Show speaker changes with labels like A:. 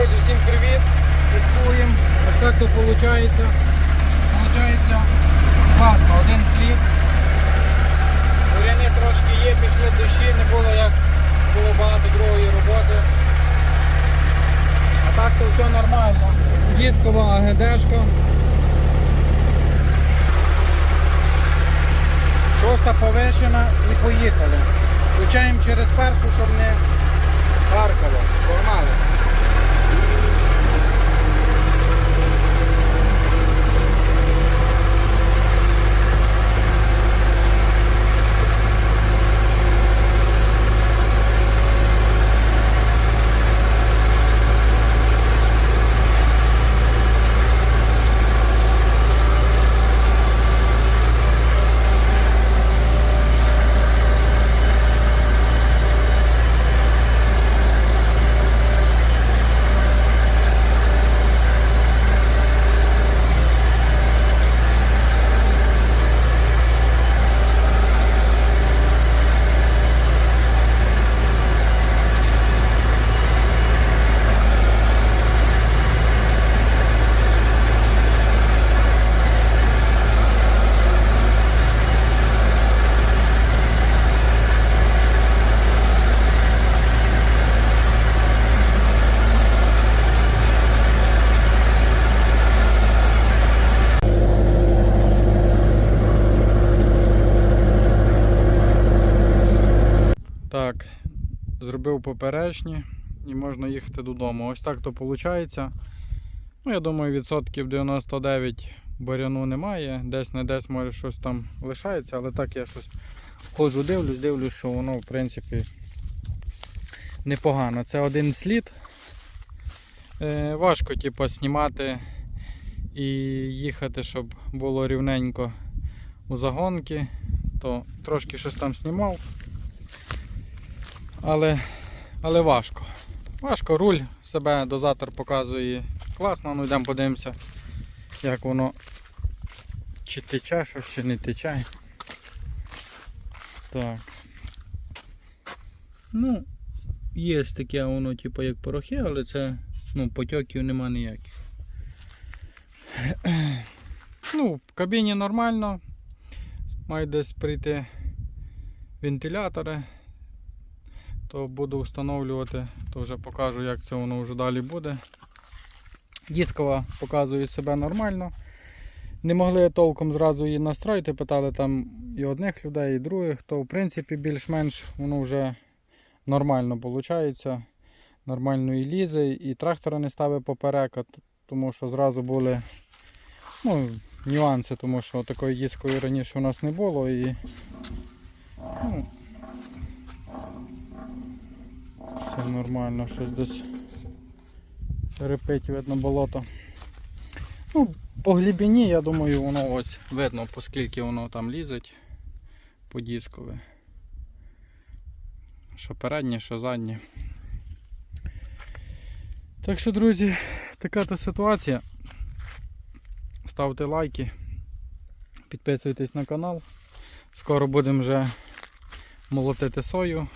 A: Друзі, всім привіт! Тискуємо. Ось так то виходить. Получається класно, один слід. Буряни трошки є, пішли дощі, не було як було багато другої роботи. А так то все нормально. Дискова АГДшка. Шоста повишена і поїхали. Включаємо через першу, щоб не Так, зробив поперечні і можна їхати додому. Ось так то виходить. Ну, я думаю, відсотків 99 баряну немає. Десь не десь може щось там лишається, але так я щось ходжу, дивлюсь, дивлюсь, що воно в принципі непогано. Це один слід. Е, важко типу, знімати і їхати, щоб було рівненько у загонки, то трошки щось там знімав. Але, але важко. Важко, руль себе дозатор показує класно, ну йдемо подивимося, як воно чи тече щось, чи не тече. Так. Ну, є таке воно, типу, як порохи, але це ну, потьоків нема ніяких. Ну, в кабіні нормально. Мають десь прийти вентилятори то буду встановлювати, то вже покажу, як це воно вже далі буде. Дискова показує себе нормально. Не могли толком зразу її настроїти, питали там і одних людей, і других, то в принципі більш-менш воно вже нормально виходить. Нормально і лізе, і трактора не ставить поперек, тому що зразу були ну, нюанси, тому що такої дискової раніше у нас не було і ну, Все нормально, щось десь репить, видно болото. Ну, по глибині, я думаю, воно ось видно, оскільки воно там лізить по дискові. Що переднє, що заднє. Так що, друзі, така то ситуація. Ставте лайки, підписуйтесь на канал. Скоро будемо вже молотити сою.